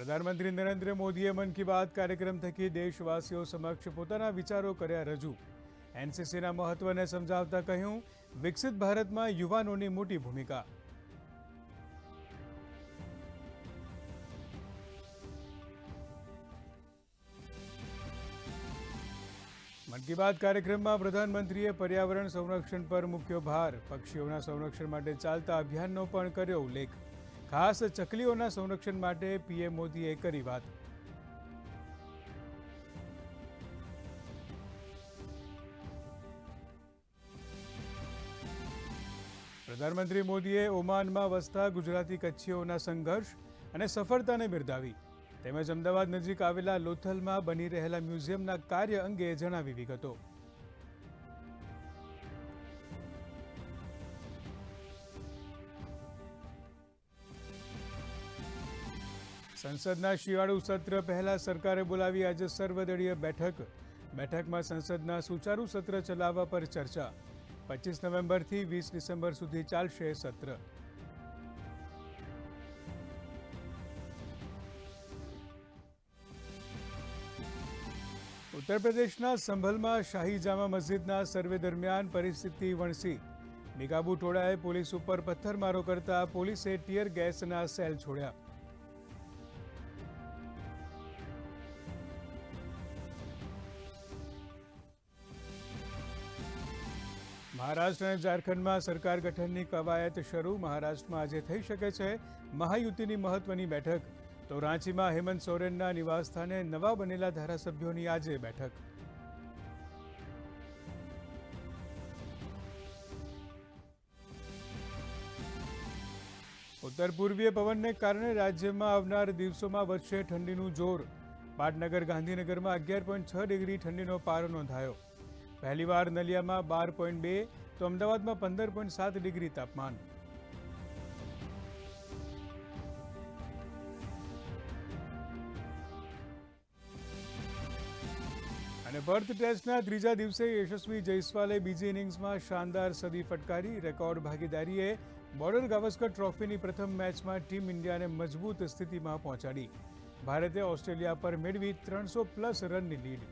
પ્રધાનમંત્રી નરેન્દ્ર મોદીએ મન કી બાત કાર્યક્રમ થકી દેશવાસીઓ સમક્ષ પોતાના વિચારો કર્યા રજૂ. એનસીસીના મહત્વને સમજાવતા કહ્યું, વિકસિત ભારતમાં યુવાનોની મોટી ભૂમિકા. મન કી બાત કાર્યક્રમમાં પ્રધાનમંત્રીએ પર્યાવરણ સંરક્ષણ પર મૂક્યો ભાર, પક્ષીઓના સંરક્ષણ માટે ચાલતા અભિયાનનો પણ કર્યો ઉલ્લેખ. ખાસ ચકલીઓના સંરક્ષણ માટે પીએમ મોદીએ કરી વાત. પ્રધાનમંત્રી મોદીએ ઓમાનમાં વસતા ગુજરાતી કચ્છીઓના સંઘર્ષ અને સફળતાને બિરદાવી, તેમજ અમદાવાદ નજીક આવેલા લોથલમાં બની રહેલા મ્યુઝિયમના કાર્ય અંગે જણાવી વિગતો. સંસદના શિયાળુ સત્ર પહેલા સરકારે બોલાવી આજે સર્વદળીય બેઠક. બેઠકમાં સંસદના સુચારુ સત્ર ચલાવવા પર ચર્ચા. પચીસ નવેમ્બરથી વીસ ડિસેમ્બર સુધી ચાલશે સત્ર. ઉત્તર પ્રદેશના સંભલમાં શાહી જામા મસ્જિદના સર્વે દરમિયાન પરિસ્થિતિ વણસી. નિકાબુ ટોળાએ પોલીસ ઉપર પથ્થરમારો કરતા પોલીસે ટીયર ગેસના સેલ છોડ્યા. મહારાષ્ટ્ર અને ઝારખંડમાં સરકાર ગઠનની કવાયત શરૂ મહારાષ્ટ્રમાં આજે થઈ શકે છે. મહાયુતિની મહત્વની બેઠક. તો રાંચીમાં હેમંત સોરેનના નિવાસસ્થાને નવા બનેલા ધારાસભ્યોની આજે બેઠક. ઉત્તર પૂર્વીય પવનને કારણે રાજ્યમાં આવનાર દિવસોમાં વધશે ઠંડીનું જોર. પાટનગર ગાંધીનગરમાં અગિયાર પોઈન્ટ છ ડિગ્રી ઠંડીનો પારો નોંધાયો. પહેલીવાર નલિયામાં બાર પોઈન્ટ બે, તો અમદાવાદમાં પંદર પોઈન્ટ સાત ડિગ્રી તાપમાન. અને બર્થ ટેસ્ટના ત્રીજા દિવસે યશસ્વી જયસ્વાલે બીજી ઇનિંગ્સમાં શાનદાર સદી ફટકારી. રેકોર્ડ ભાગીદારીએ બોર્ડર ગાવસ્કર ટ્રોફીની પ્રથમ મેચમાં ટીમ ઇન્ડિયાને મજબૂત સ્થિતિમાં પહોંચાડી. ભારતે ઓસ્ટ્રેલિયા પર મેળવી ત્રણસો પ્લસ રનની લીડ.